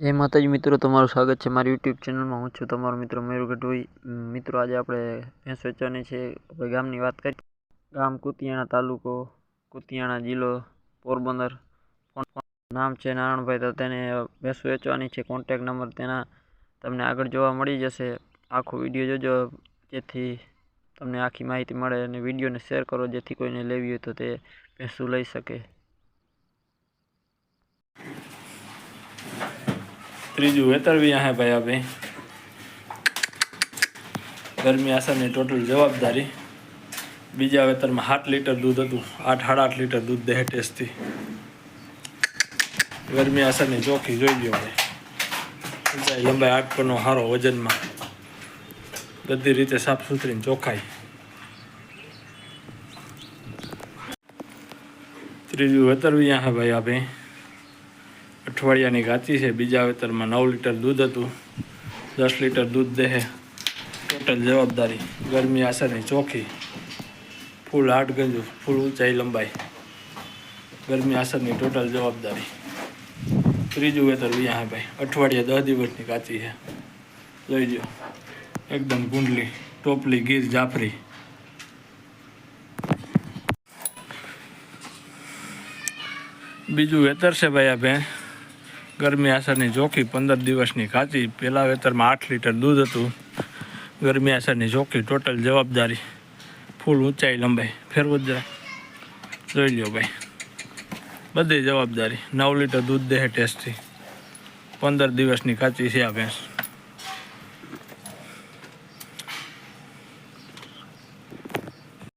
જય માતાજી, મિત્રો, તમારું સ્વાગત છે મારી યુટ્યુબ ચેનલમાં. હું છું તમારો મિત્ર મયુર ગઢવી. મિત્રો, આજે આપણે ભેંસ વેચવાની છે. આપણે ગામની વાત કરીએ ગામ કુતિયાણા તાલુકો, કુતિયાણા જિલ્લો, પોરબંદર. નામ છે નારાયણભાઈ, તો તેને ભેંસ વેચવાની છે. કોન્ટેક નંબર તેના તમને આગળ જોવા મળી જશે. આખો વીડિયો જોજો, જેથી તમને આખી માહિતી મળે અને વિડીયોને શેર કરો, જેથી કોઈને લેવી હોય તો તે ભેંસું લઈ શકે. ત્રીજું વેતરવી હે ભાઈ આ ભાઈ ગરમી આસાની ટોટલ જવાબદારી. બીજા વેતરમાં આઠ લીટર દૂધ હતું. આઠ, સાડા આઠ લીટર દૂધ દે ટેસ્ટથી. ગરમી આસાની ચોખ્ખી જોઈ ગયો ભાઈ. લંબાઈ આઠ પરનો સારો વજનમાં. બધી રીતે સાફ સુથરીને ચોખ્ખાઈ. ત્રીજું વેતરવી હે ભાઈ આ ભાઈ અઠવાડિયાની ગાતી છે. બીજા વેતરમાં નવ લીટર દૂધ હતું. દસ લીટર દૂધ દેહે. ટોટલ જવાબદારી. ગરમી આસરની ચોખ્ખી ફૂલ હાટ ગંજુ ફૂલ ઊંચાઈ લંબાઈ. ગરમી આસરની ટોટલ જવાબદારી. ત્રીજું વેતર વિયા ભાઈ. અઠવાડિયા દસ દિવસની કાચી છે. જોઈ લો એકદમ ગુંડલી, ટોપલી, ગીર, જાફરી. બીજું વેતર છે ભાઈ આ ભેં ગરમી અસરની ચોખ્ખી પંદર દિવસની કાચી પહેલાં વેતરમાં આઠ લીટર દૂધ હતું. ગરમી અસરની ચોખ્ખી ટોટલ જવાબદારી ફૂલ ઊંચાઈ લંબાઈ. ફેરવું જરા. જોઈ લ્યો ભાઈ. બધી જવાબદારી. નવ લીટર દૂધ દેહ ટેસ્ટથી. પંદર દિવસની કાચી છે આ ભેંસ.